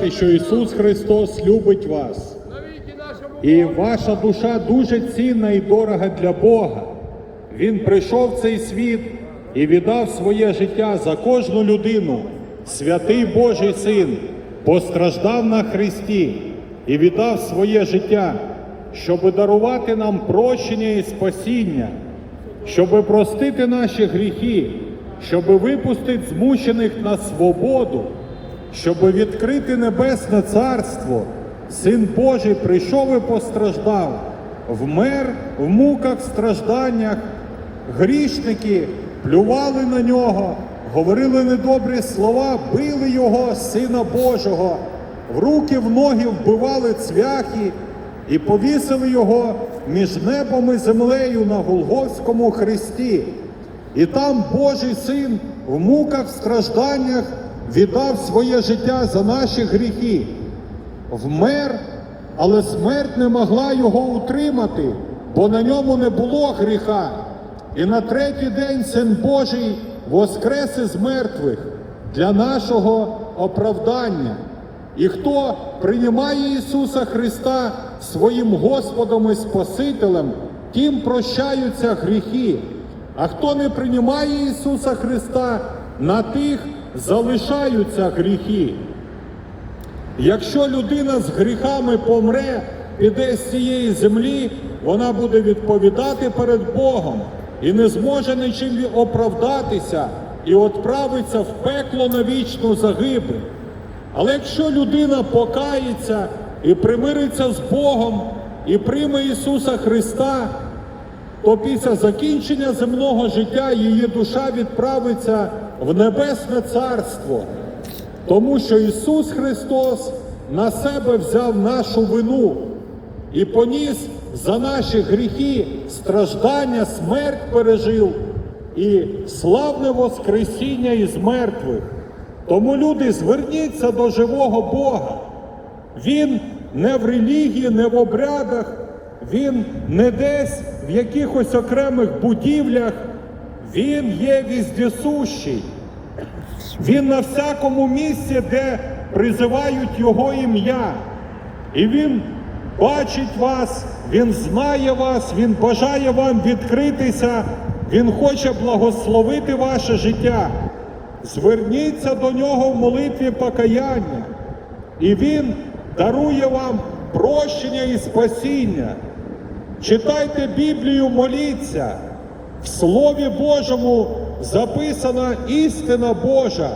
сказати, що Ісус Христос любить вас. І ваша душа дуже цінна і дорога для Бога. Він прийшов в цей світ і віддав своє життя за кожну людину. Святий Божий Син постраждав на Христі і віддав своє життя, щоб дарувати нам прощення і спасіння, щоб простити наші гріхи, щоб випустити змучених на свободу, щоб відкрити небесне царство. Син Божий прийшов і постраждав, вмер в муках, стражданнях. Грішники плювали на нього, говорили недобрі слова, били його, Сина Божого, в руки, в ноги вбивали цвяхи і повісили його між небом і землею на Голгофському хресті. І там Божий син в муках, стражданнях віддав своє життя за наші гріхи. Вмер, але смерть не могла його утримати, бо на ньому не було гріха. І на третій день Син Божий воскрес із мертвих для нашого оправдання. І хто приймає Ісуса Христа своїм Господом і Спасителем, тим прощаються гріхи. А хто не приймає Ісуса Христа, на тих залишаються гріхи. Якщо людина з гріхами помре, піде з цієї землі, вона буде відповідати перед Богом і не зможе нічим оправдатися і відправиться в пекло на вічну загибель. Але якщо людина покається і примириться з Богом і прийме Ісуса Христа, то після закінчення земного життя її душа відправиться в небесне царство. Тому що Ісус Христос на себе взяв нашу вину і поніс за наші гріхи страждання, смерть пережив і славне Воскресіння із мертвих. Тому люди, зверніться до живого Бога. Він не в релігії, не в обрядах, він не десь в якихось окремих будівлях, він є віздісущий. Він на всякому місці, де призивають Його ім'я. І Він бачить вас, Він знає вас, Він бажає вам відкритися, Він хоче благословити ваше життя. Зверніться до нього в молитві покаяння, і Він дарує вам прощення і спасіння. Читайте Біблію, моліться. В Слові Божому записана істина Божа.